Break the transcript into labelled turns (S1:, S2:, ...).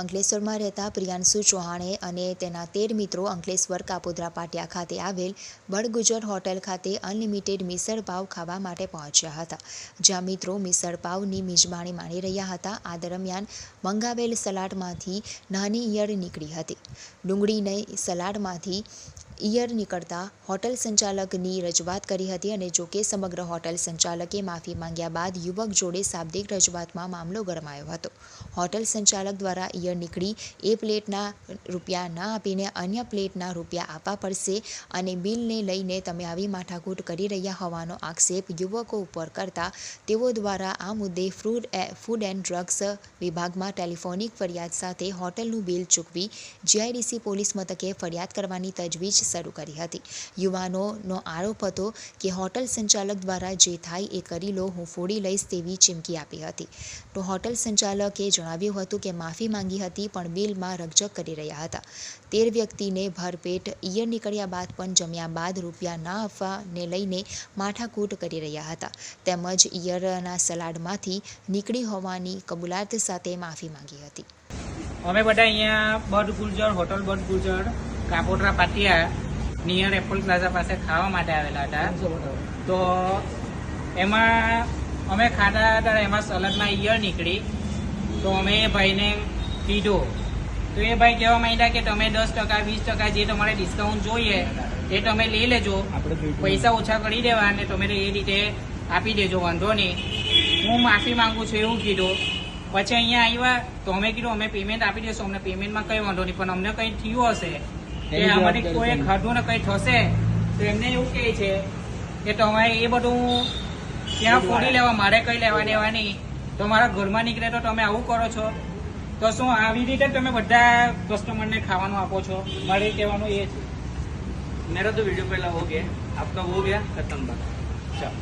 S1: અંકલેશ્વરમાં રહેતા પ્રિયાંશુ ચૌહાણે અને તેના તેર મિત્રો અંકલેશ્વર કાપોદ્રા પાટિયા ખાતે આવેલ બળગુજર હોટેલ ખાતે અનલિમિટેડ મિસળ પાવ ખાવા માટે પહોંચ્યા હતા. જ્યાં મિત્રો મિસળ પાવની મિજબાણી માણી રહ્યા હતા. આ દરમિયાન મંગાવેલ સલાડમાંથી નાની ઈયળ નીકળી હતી. ડુંગળીને સલાડમાંથી ઈયળ નીકળતા હોટલ સંચાલકની રજૂઆત કરી હતી અને જોકે સમગ્ર હોટલ સંચાલકે માફી માંગ્યા બાદ યુવક જોડે શાબ્દિક રજૂઆતમાં મામલો ગરમાયો હતો. હોટલ સંચાલક દ્વારા ઇયર નીકળી એ પ્લેટના રૂપિયા ના આપીને અન્ય પ્લેટના રૂપિયા આપવા પડશે અને બિલને લઈને તમે આવી માથાકૂટ કરી રહ્યા હોવાનો આક્ષેપ યુવકો ઉપર કરતા તેઓ દ્વારા આ મુદ્દે ફ્રૂડ એ- ફૂડ એન્ડ ડ્રગ્સ વિભાગમાં ટેલિફોનિક ફરિયાદ સાથે હોટલનું બિલ ચૂકવી, જીઆઈડીસી પોલીસ મથકે ફરિયાદ કરવાની તજવીજ શરૂ કરી હતી. યુવાનોનો આરોપ હતો કે હોટલ સંચાલક દ્વારા જે થાય એ કરી લો, હું ફોડી લઈશ તેવી ચીમકી આપી હતી. તો હોટલ સંચાલકે જણાવ્યું હતું કે માફી માંગી હતી, પણ બિલમાં રકઝક કરી રહ્યા હતા. તેર વ્યક્તિને ભરપેટ ઈયર નીકળ્યા બાદ પણ જમ્યા બાદ રૂપિયા ના આપવાને લઈને માથાકૂટ કરી રહ્યા હતા. તેમજ ઈયરના સલાડમાંથી નીકળી હોવાની કબૂલાત સાથે માફી માંગી હતી.
S2: અમે બધા અહીંયા bird Gurjar hotel bird Gulzar Kapodra Patiya near apple plaza પાસે ખાવા માટે આવેલા હતા. તો એમાં અમે ખાતા હતા એમાં સલગમાં ઈયર નીકળી. તો અમે એ ભાઈને કીધું. તો એ ભાઈ કહેવા માંડ્યા કે તમે દસ ટકા વીસ ટકા જે તમારે ડિસ્કાઉન્ટ જોઈએ એ તમે લઈ લેજો. પૈસા ઓછા કરી દેવા અને તમે એ રીતે આપી દેજો વાંધો નહીં. હું માફી માંગુ છું એવું કીધું. પછી અહીંયા આવ્યા તો અમે કીધું અમે પેમેન્ટ આપી દઈશું અમને પેમેન્ટમાં કંઈ વાંધો નહીં પણ અમને કંઈ થયું હશે. કે આમાંથી કોઈ ખાધું ને કંઈ થશે તો એમને એવું કહે છે કે તમે એ બધું ત્યાં ફોડી લેવા મારે કંઈ લેવા દેવાની? તમારા ઘરમાં નીકળે તો તમે આવું કરો છો? તો શું આવી રીતે તમે બધા કસ્ટમરને ખાવાનું આપો છો? મારે કહેવાનું એ છે.
S3: મેરા તો વીડિયો પહેલા હો ગયા આપકા હો ગયા ખતમ ચાલો.